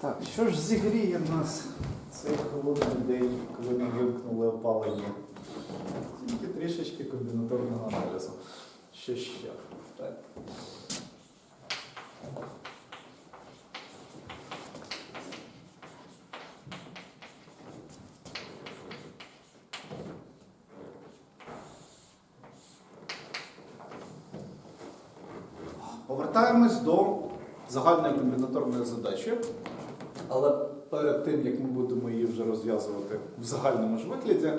Так, що ж зігріє нас цей холодний день, коли ми вимкнули опалення? Тільки трішечки комбінаторного аналізу. Що ще? Так. Повертаємось до загальної комбінаторної задачі. Але перед тим, як ми будемо її вже розв'язувати в загальному ж вигляді,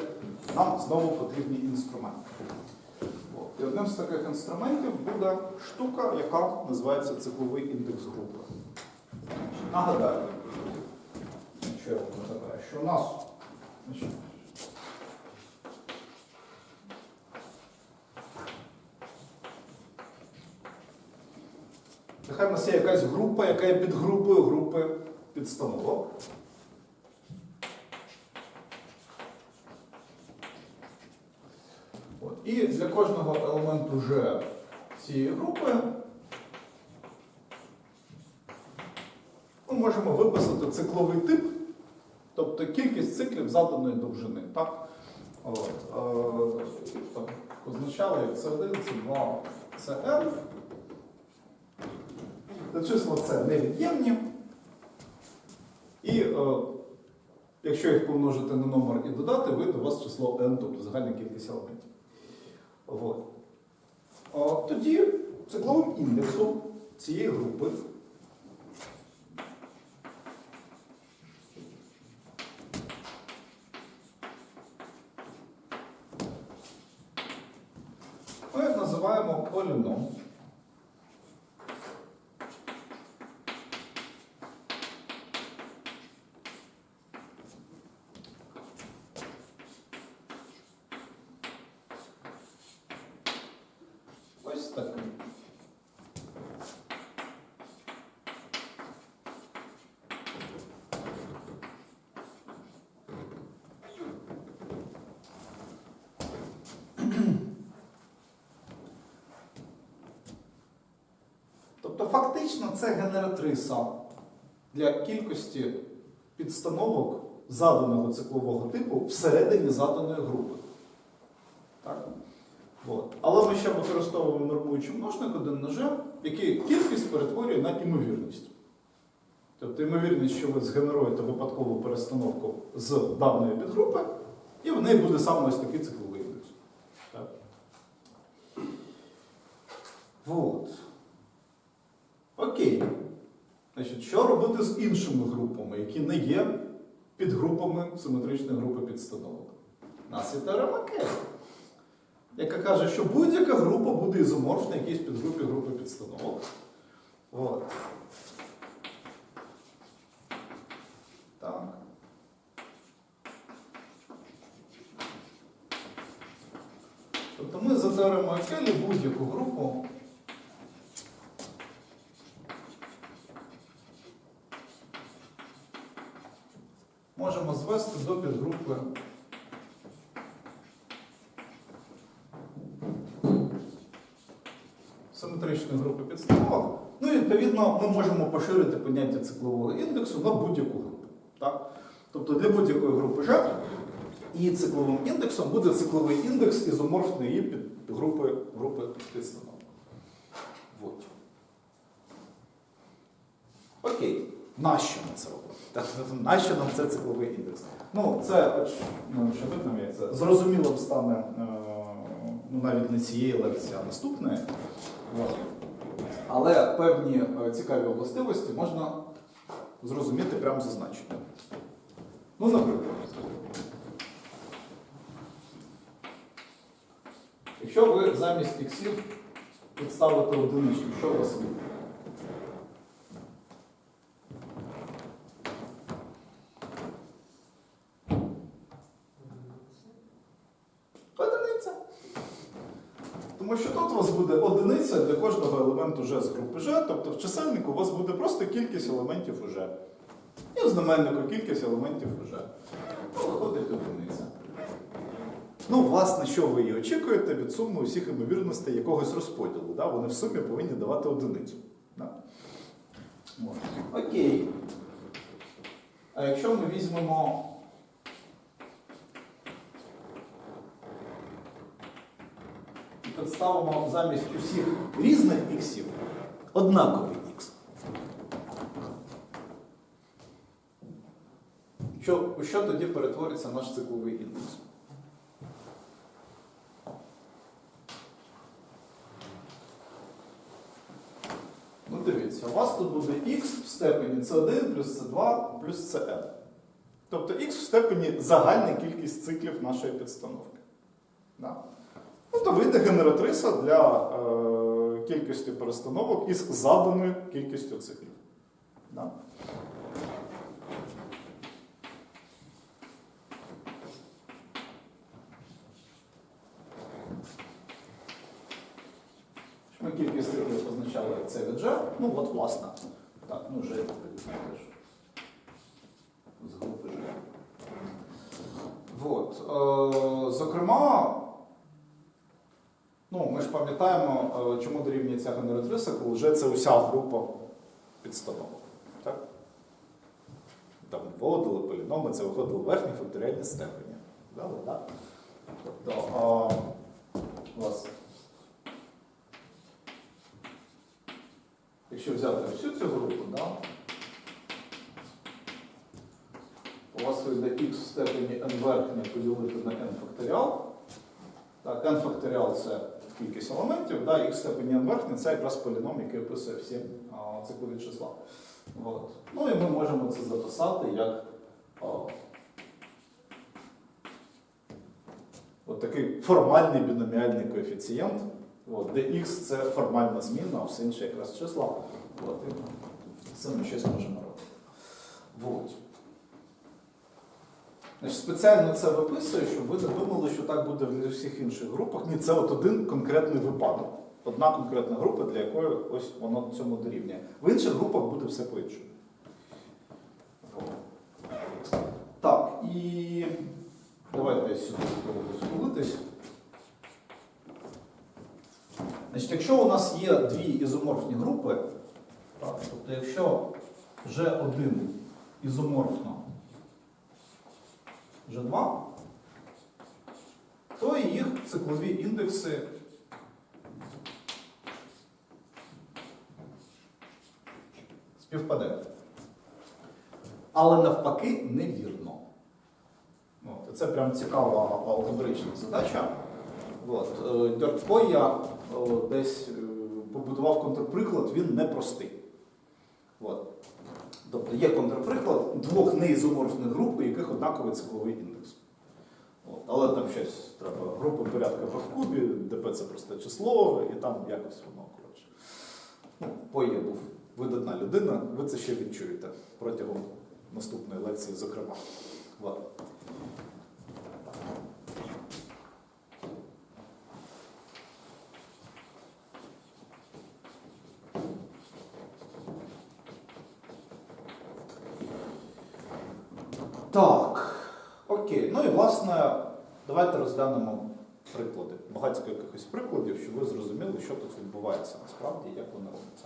нам знову потрібні інструменти. І одним з таких інструментів буде штука, яка називається цикловий індекс групи. Нагадаю, що я вам нагадаю, що у нас Нехай в нас є якась група, яка є підгрупою групи підстановок. От. І для кожного елементу G цієї групи ми можемо виписати цикловий тип, тобто кількість циклів заданої довжини. Так? От. Е, так, Позначали як C1, C2, CN. Де числа це невід'ємні. І е, якщо їх помножити на номер і додати, вийде у вас число n, тобто загальна кількість елементів. От. Е, тоді цикловим індексом цієї групи ми називаємо поліном. Ось такий. Тобто фактично це генератриса для кількості підстановок заданого циклового типу всередині заданої групи. Так? От. Але ми ще використовуємо нормуючий множник 1 на g, який кількість перетворює на імовірність. Тобто ймовірність, що ви згенеруєте випадкову перестановку з даної підгрупи, і в неї буде саме ось такий цикловий індекс. Так. Окей. Значить, що робити з іншими групами, які не є підгрупами симетричної групи підстановок? У нас є теорема Келлі яка каже, що будь-яка група буде ізоморфна якійсь підгрупі групи підстановок. От. Так. Тобто ми за теоремою Келлі будь-яку групу можемо звести до підгрупи симетричної групи підстановок. Ну і відповідно ми можемо поширити поняття циклового індексу на будь-яку групу. Так? Тобто для будь-якої групи G і цикловим індексом буде цикловий індекс ізоморфної під групи, групи підстановок. Окей. Нащо ми це робимо? Так, нащо нам це цикловий індекс? Ну, це ну, що як це зрозуміло стане е, ну, навіть не цієї лекції, а наступної. Але певні е, цікаві властивості можна зрозуміти прямо зазначенням. Ну, наприклад, якщо ви замість іксів підставите одиничку, що у вас буде? Одиниця. Тому що тут у вас буде одиниця для кожного елементу G з групи G, тобто в чисельнику у вас буде просто кількість елементів у G. І в знаменнику кількість елементів у G. Ну, виходить одиниця. Ну, власне, що ви і очікуєте від суми усіх ймовірностей якогось розподілу. Да? Вони в сумі повинні давати одиницю. Да? Окей. А якщо ми візьмемо підставимо замість усіх різних іксів однаковий Що, у що тоді перетвориться наш цикловий індекс? Ну дивіться, у вас тут буде x в степені c1 плюс c2 плюс cn. Тобто x в степені загальна кількість циклів нашої підстановки. Да? Ну, то вийде генератриса для е, кількості перестановок із заданою кількістю циклів. Да? Ми кількість циклів позначали як це від G. Ну от, власне. Так, ну теж. З групи. От. Е, зокрема, ну, ми ж пам'ятаємо, е, чому дорівнює ця генератриса, коли вже це уся група підстановок. Так? Там виводили поліноми, це виходило в верхній факторіальній степені. Тобто, у вас Якщо взяти всю цю групу, да, у вас вийде x в степені n верхня поділити на n факторіал. Так, n факторіал це кількість елементів, да, x в степені n верхня це якраз поліном, який описує всі циклові числа. От. Ну і ми можемо це записати як а, от такий формальний біноміальний коефіцієнт. От, де x це формальна зміна, а все інше якраз числа. От, і це ми щось можемо робити. От. Значить, спеціально це виписую, щоб ви не думали, що так буде в усіх інших групах. Ні, це от один конкретний випадок. Одна конкретна група, для якої ось воно цьому дорівнює. В інших групах буде все по-іншому. Так, і давайте сюди спробую схилитись. Значить, якщо у нас є дві ізоморфні групи, так, тобто якщо G1 ізоморфно G2, то їх циклові індекси співпадають. Але навпаки невірно. От, це прям цікава алгебрична задача. От. е, я е, десь е, побудував контрприклад, він непростий. От. Тобто є контрприклад двох неізоморфних груп, у яких однаковий цикловий індекс. От. Але там щось треба групи порядка P в кубі, ДП це просте число, і там якось воно коротше. Ну, Поє був видатна людина, ви це ще відчуєте протягом наступної лекції, зокрема. От. Так, окей. Ну і власне, давайте розглянемо приклади. Багатько якихось прикладів, щоб ви зрозуміли, що тут відбувається насправді, як воно робиться.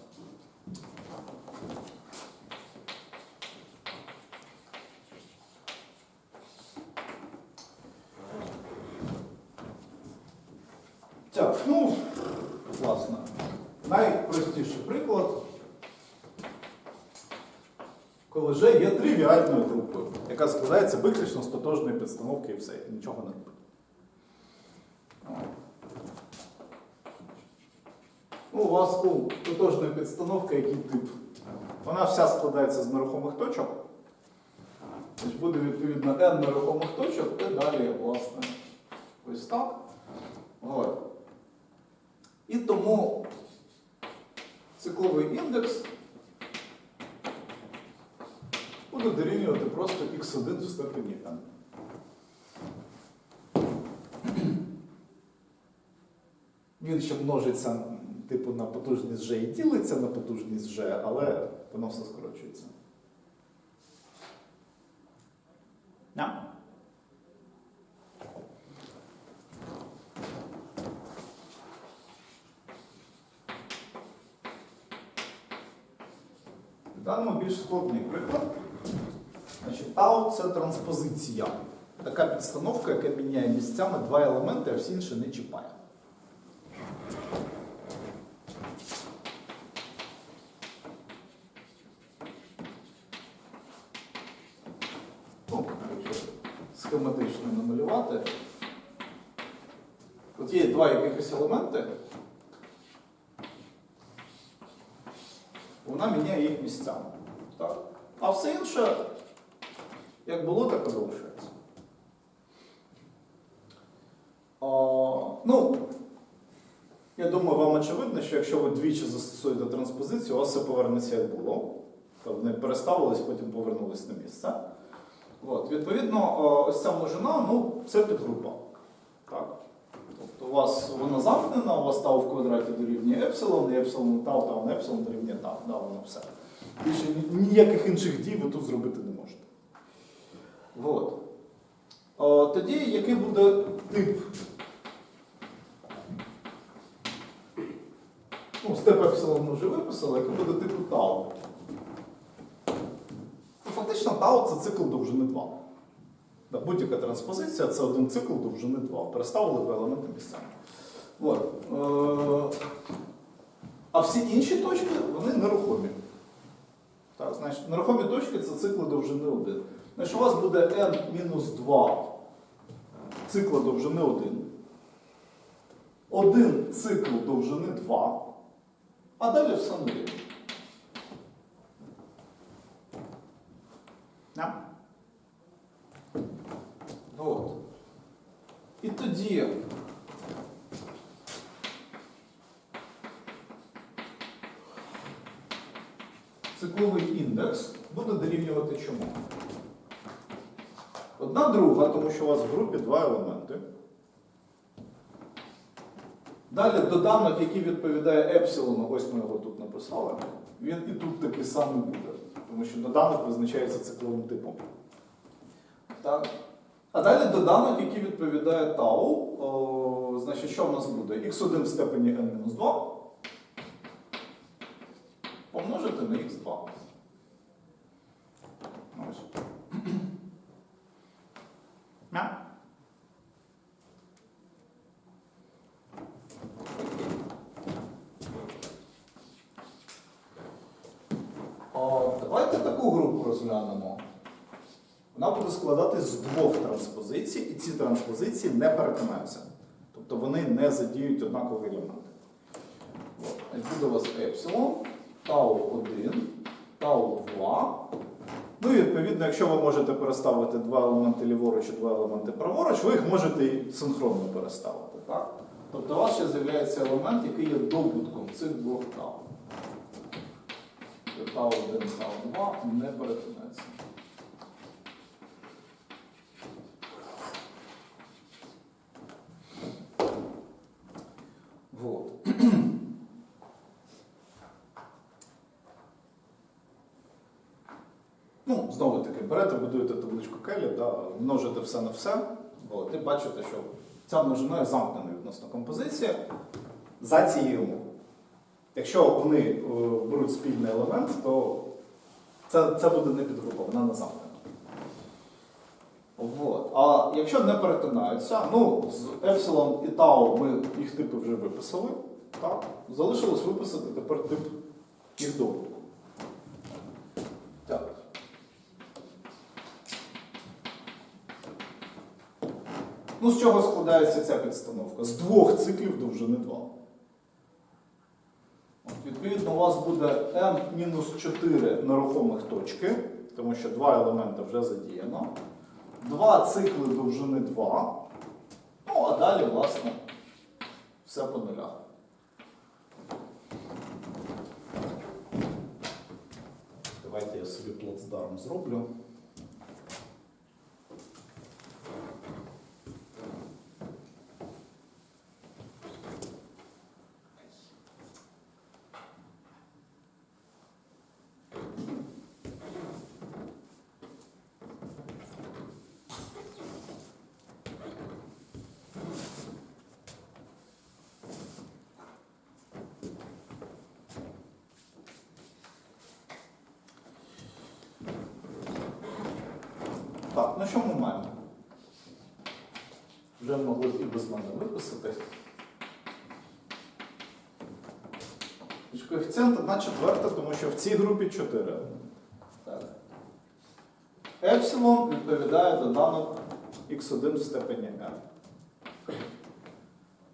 Так, ну, власне, найпростіший приклад коли вже є тривіальною групою, яка складається виключно з тотожної підстановки і все, і нічого не робить. Ну, у вас у тотожної підстановки який тип? Вона вся складається з нерухомих точок. Тобто буде відповідно n нерухомих точок, і далі, власне, ось так. От. І тому цикловий індекс буде дорівнювати просто x1 в степені n. Він ще множиться типу на потужність G і ділиться на потужність G, але воно все скорочується. Yeah. Данимо більш складний приклад. Значить, тау це транспозиція. Така підстановка, яка міняє місцями два елементи, а всі інші не чіпає. Ну, якщо схематично намалювати. От є два якихось елементи. Вона міняє їх місцями. Так? А все інше, як було, так і залишається. Ну, я думаю, вам очевидно, що якщо ви двічі застосуєте транспозицію, у вас все повернеться як було. Тобто вони переставились, потім повернулись на місце. От, відповідно, ось ця множина, ну, це підгрупа. Так? Тобто у вас вона замкнена, у вас тау в квадраті дорівнює епсилон, і епсилон тау, тау на епсилон дорівнює тау. Да, воно все. Більше ніяких інших дій ви тут зробити не можете. От. О, тоді який буде тип? Ну, степ епсилон ми вже виписали, який буде типу тау. Ну, Фактично тау це цикл довжини 2. Да, Будь-яка транспозиція це один цикл довжини 2. Переставили елементи місцями. От. Е, А всі інші точки вони нерухомі. Значить, нерухомі точки це цикли довжини 1. Значить, у вас буде n-2 цикла довжини 1. Один цикл довжини 2. А далі все нулі. Да? От. І тоді. Цикловий індекс дорівнювати чому? Одна друга, тому що у вас в групі два елементи. Далі доданок, який відповідає епсилону, ось ми його тут написали, він і тут такий самий буде, тому що доданок визначається цикловим типом. Так. А далі доданок, який відповідає тау, о, значить, що в нас буде? x1 в степені n-2 помножити на x2. Ось. О, Давайте таку групу розглянемо. Вона буде складатись з двох транспозицій, і ці транспозиції не перетинаються. Тобто вони не задіють однакові елементи. От. Буде у вас епсилон, тау 1, тау 2. Ну і відповідно, якщо ви можете переставити два елементи ліворуч і два елементи праворуч, ви їх можете і синхронно переставити. Так? Тобто у вас ще з'являється елемент, який є добутком цих двох тау. Тау 1, тау 2 не перетинаються. Вот. Ну, знову таки, берете, будуєте табличку Келі, да, множите все на все, от, і бачите, що ця множина замкнена відносно композиції за цією умовою. Якщо вони е, беруть спільний елемент, то це, це буде не підгрупа, вона не замкнена. Вот. А якщо не перетинаються, ну, з епсилон і тау ми їх типи вже виписали. Так? Залишилось виписати тепер тип їх добутку. Так. Ну, з чого складається ця підстановка? З двох циклів довжини 2. От, відповідно, у вас буде n-4 нерухомих точки, тому що два елементи вже задіяно. Два цикли довжини 2. Ну, а далі, власне, все по нулях. Давайте я собі плацдарм зроблю. Так, ну що ми маємо? Вже могли і без мене виписати. Коефіцієнт 1 четверта, тому що в цій групі 4. Так. Епсилон відповідає доданок x1 в степені n.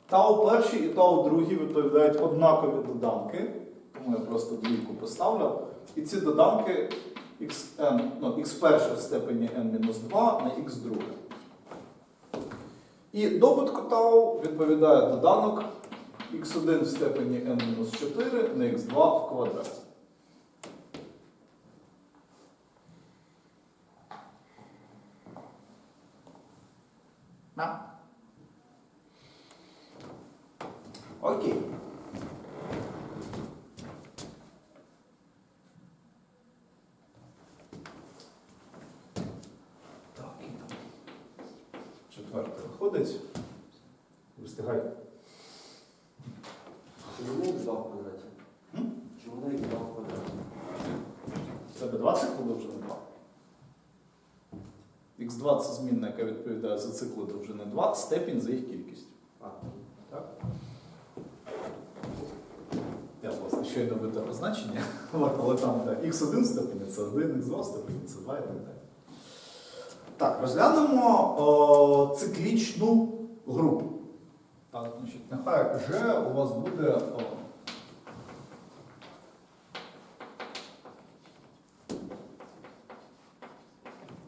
Тау перший і тау другий відповідають однакові доданки, тому я просто двійку поставлю. І ці доданки xn, ну, x перше в степені n-2 на x друге. І добутку тау відповідає доданок x1 в степені n-4 на x2 в квадраті. На. Окей. Так, і там. Четверте виходить. Встигайте. Чому їх 2 в квадраті? Чому їх 2 в квадраті? В тебе 20 довжини 2. Х2 це змінна, яка відповідає за цикли довжини 2, степінь за їх кількістю. А, Так? Я власне щойно видав позначення, От, але там да, x1 степені це 1, x2 степені це 2 і так далі. Так, розглянемо о, циклічну групу. Так, значить, нехай вже у вас буде. О,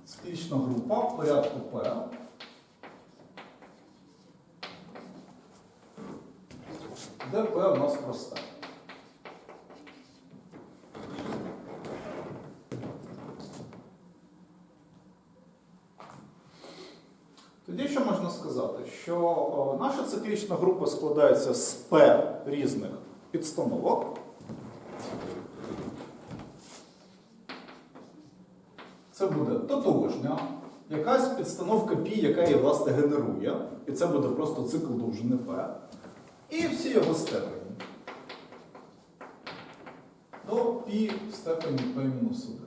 циклічна група в порядку P. де P у нас проста. Тоді що можна сказати? Що циклічна група складається з P різних підстановок. Це буде тотожня, якась підстановка π, яка її власне генерує, і це буде просто цикл довжини P. І всі його степені. До π в степені P-1.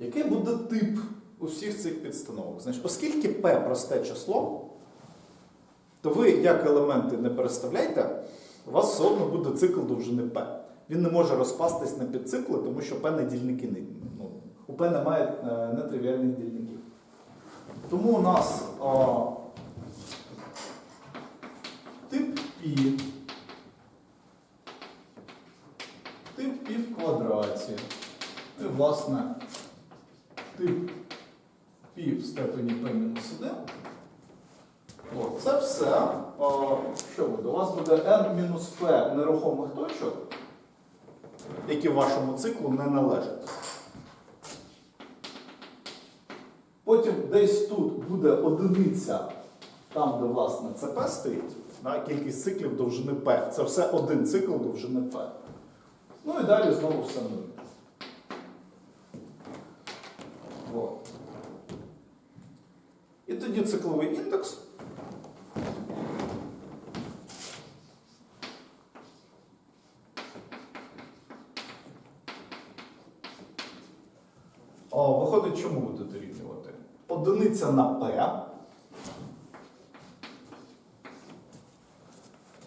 Е. Який буде тип усіх цих підстановок? Значить, оскільки P просте число, то ви як елементи не переставляйте, у вас все одно буде цикл довжини P. Він не може розпастись на підцикли, тому що P не дільники ну, у P немає е, нетривіальних дільників. Тому у нас а, тип π, тип π в квадраті. І, власне, π в степені P-1. О, це все. А, що буде? У вас буде n-p нерухомих точок, які вашому циклу не належать. Потім десь тут буде одиниця, там, де власне ЦП стоїть, да, кількість циклів довжини P. Це все один цикл довжини P. Ну і далі знову все нуль. От. І тоді цикловий індекс. О, виходить, чому буде дорівнювати? Одиниця на P.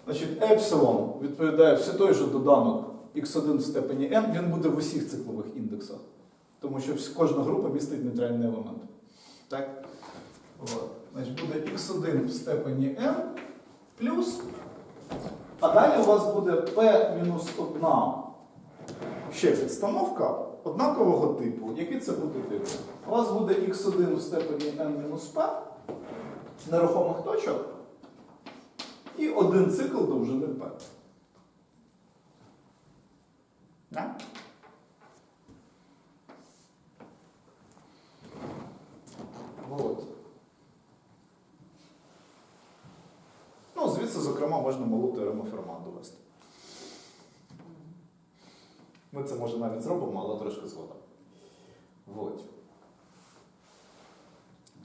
Значить, епсилон відповідає все той же доданок x1 в степені n, він буде в усіх циклових індексах. Тому що кожна група містить нейтральний елемент. Так? От. Значить, буде x1 в степені n плюс. А далі у вас буде p-1 ще підстановка однакового типу. Який це буде тип? У вас буде x1 в степені n-p нерухомих точок і один цикл довжини p. Да? Вот. Ну, звідси, зокрема, можна малу теорему Ферма довести. Ми це може навіть зробимо, але трошки згодом. Вот.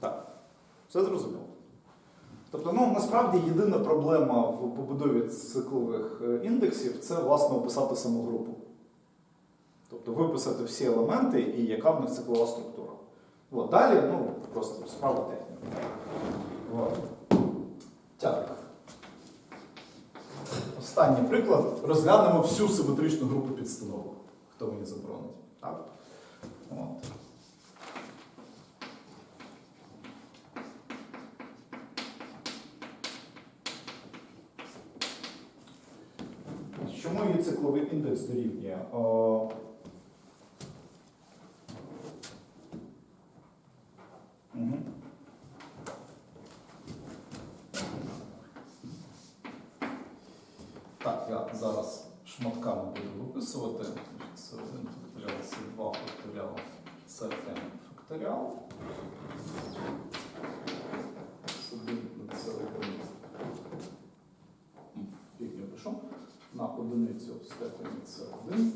Так. Все зрозуміло. Тобто, ну насправді єдина проблема в побудові циклових е, індексів це власне описати саму групу. Тобто виписати всі елементи і яка в них циклова структура. От, далі, ну, просто справа техніки. От. Так. Останній приклад. Розглянемо всю симетричну групу підстановок. Хто мені заборонить. Так? От. Чому її цикловий індекс дорівнює? О, Мгм. Так, я зараз шматками буду виписувати. Це 1 факторіал, це 2 факторіал, це n факторіал. Це 1, це 1. Фігню пишу. На одиницю в степені це 1.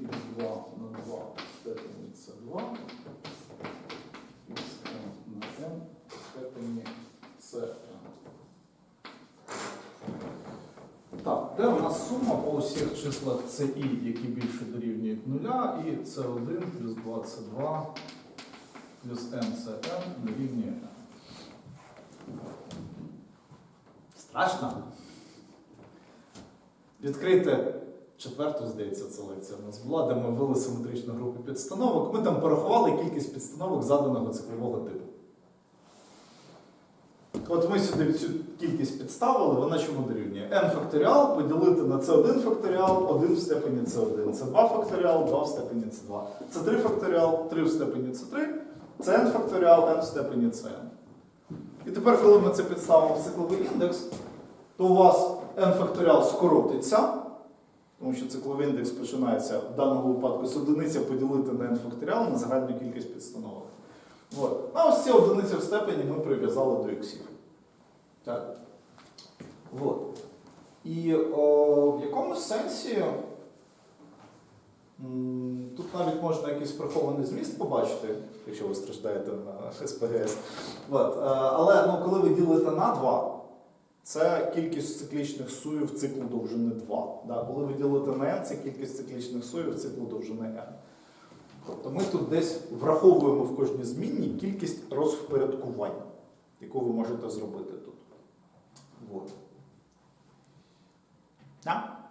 І 2 на 2 в степені це 2. І це на n в степені це. Так, де у нас сума по усіх числах і, які більше дорівнюють нуля, і це 1 плюс 2 це 2, плюс n це n дорівнює n. Страшно? Відкрийте четверту, здається, це лекція в нас була, де ми ввели симетричну групу підстановок. Ми там порахували кількість підстановок заданого циклового типу. От ми сюди цю кількість підставили, вона чому дорівнює? n факторіал поділити на c1 факторіал, 1 в степені c1, c2 факторіал, 2 в степені c2, c3 факторіал, 3 в степені c3, cn факторіал, n в степені cn. І тепер, коли ми це підставимо в цикловий індекс, то у вас n факторіал скоротиться, тому що цикловий індекс починається в даному випадку з одиниця поділити на n факторіал на загальну кількість підстановок. От. А ось ці одиниці в степені ми прив'язали до іксів. Так. От. І о, в якомусь сенсі тут навіть можна якийсь прихований зміст побачити, якщо ви страждаєте на СПГС. От. Е, Але ну, коли ви ділите на 2, це кількість циклічних суїв циклу довжини 2. Да? Коли ви ділите на n, це кількість циклічних суїв циклу довжини n. Тобто ми тут десь враховуємо в кожній змінній кількість розвпорядкувань, яку ви можете зробити тут. Вот. Да? Так.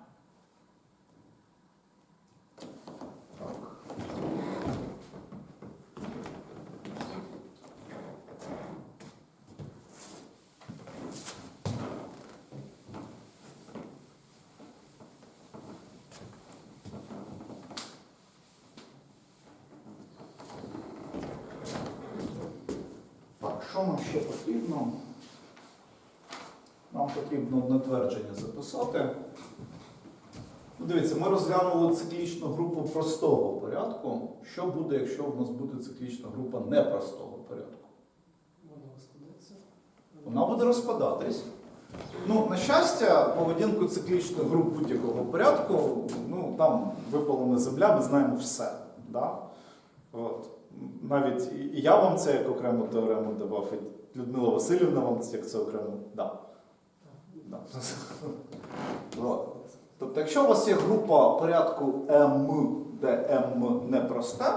Так, що нам ще потрібно? Нам потрібно одне твердження записати. Ну, Дивіться, ми розглянули циклічну групу простого порядку. Що буде, якщо в нас буде циклічна група непростого порядку? Вона розкладається. Вона буде розпадатись. Ну, на щастя, поведінку циклічних груп будь-якого порядку, ну, там випалена земля, ми знаємо все. Да? От. Навіть і- я вам це як окрему теорему давав, і Людмила Васильівна вам це як це окремо дав. Да. Тобто, якщо у вас є група порядку М, де М не просте,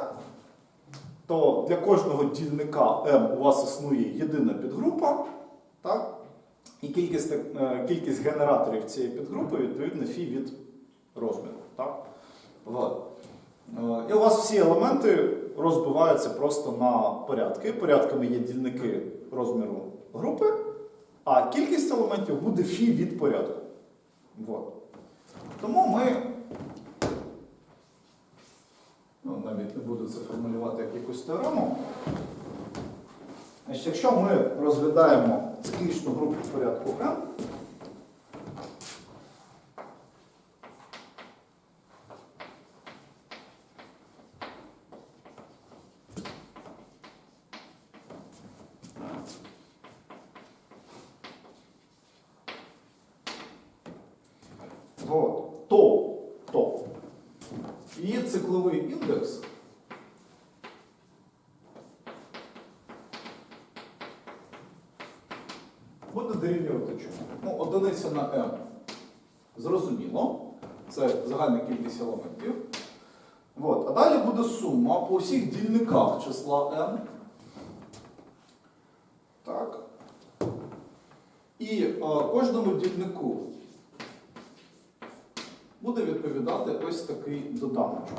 то для кожного дільника М у вас існує єдина підгрупа, так? і кількість, е, кількість генераторів цієї підгрупи відповідно фі від розміру. Так? Е, І у вас всі елементи розбиваються просто на порядки. Порядками є дільники розміру групи, а кількість елементів буде фі від порядку. От. Тому ми, ну, навіть не буду це формулювати як якусь теорему. Якщо ми розглядаємо циклічну групу порядку n, Вот. То, то. І цикловий індекс. дорівнювати чому? Ну, одиниця на m. Зрозуміло. Це загальна кількість елементів. От. А далі буде сума по всіх дільниках числа n. Так. І е, кожному дільнику буде відповідати ось такий доданочок.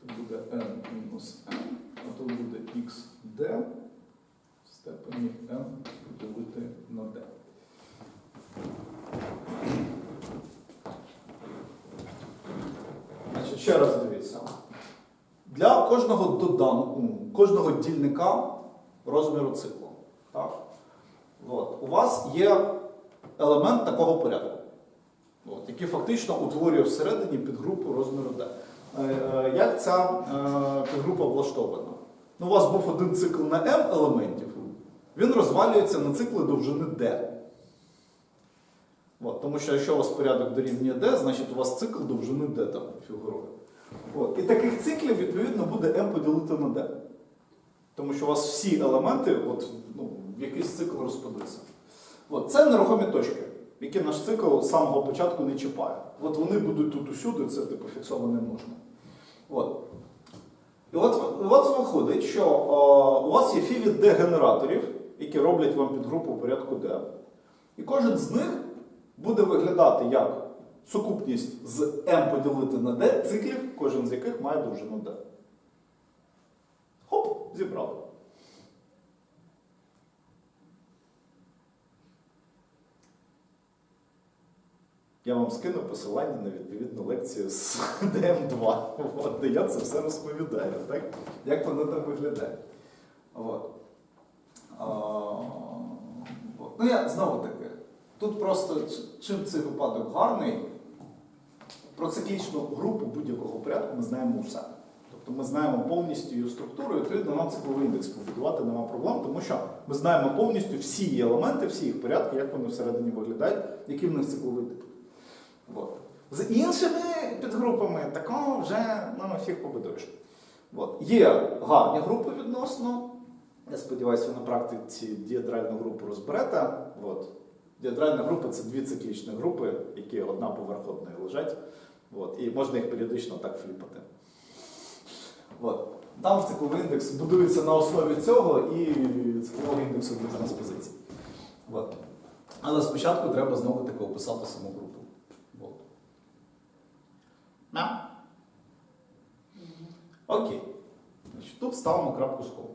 Тут буде n мінус n, а тут буде xd в степені n поділити на d. Значить, ще раз дивіться. Для кожного доданку, кожного дільника розміру циклу. Так? От. У вас є елемент такого порядку, от, який фактично утворює всередині підгрупу розміру D. Е, Як ця е, підгрупа влаштована? Ну, у вас був один цикл на m елементів, він розвалюється на цикли довжини D. От, тому що якщо у вас порядок дорівнює D, значить у вас цикл довжини D там фігурує. І таких циклів, відповідно, буде m поділити на D. Тому що у вас всі елементи от, ну, в якийсь цикл розпадуться. От. Це нерухомі точки, які наш цикл з самого початку не чіпає. От вони будуть тут усюди, це типу фіксовано не можна. От. І от, от виходить, що о, у вас є фі від D генераторів, які роблять вам підгрупу в порядку D. І кожен з них буде виглядати як сукупність з m поділити на d циклів, кожен з яких має довжину d. Хоп, зібрали. Я вам скину посилання на відповідну лекцію з DM2, от, де я це все розповідаю, так? як воно там виглядає. От. А, от. Ну, я знову таки, тут просто чим цей випадок гарний, про циклічну групу будь-якого порядку ми знаємо усе. Тобто ми знаємо повністю її структуру, і відповідно нам цикловий індекс побудувати нема проблем, тому що ми знаємо повністю всі її елементи, всі їх порядки, як вони всередині виглядають, який в них цикловий тип. От. З іншими підгрупами такого вже ну, фіг побудуєш. От. Є гарні групи відносно. Я сподіваюся, на практиці діадральну групу розберете. От. Діадральна група це дві циклічні групи, які одна поверх одної лежать. От. І можна їх періодично так фліпати. От. Там цикловий індекс будується на основі цього і циклового індексу для транспозиції. Але спочатку треба знову таки описати саму групу. Мям. Окей. Значить, тут ставимо крапку з кома.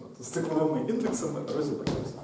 От, З цикловими індексами розібралися.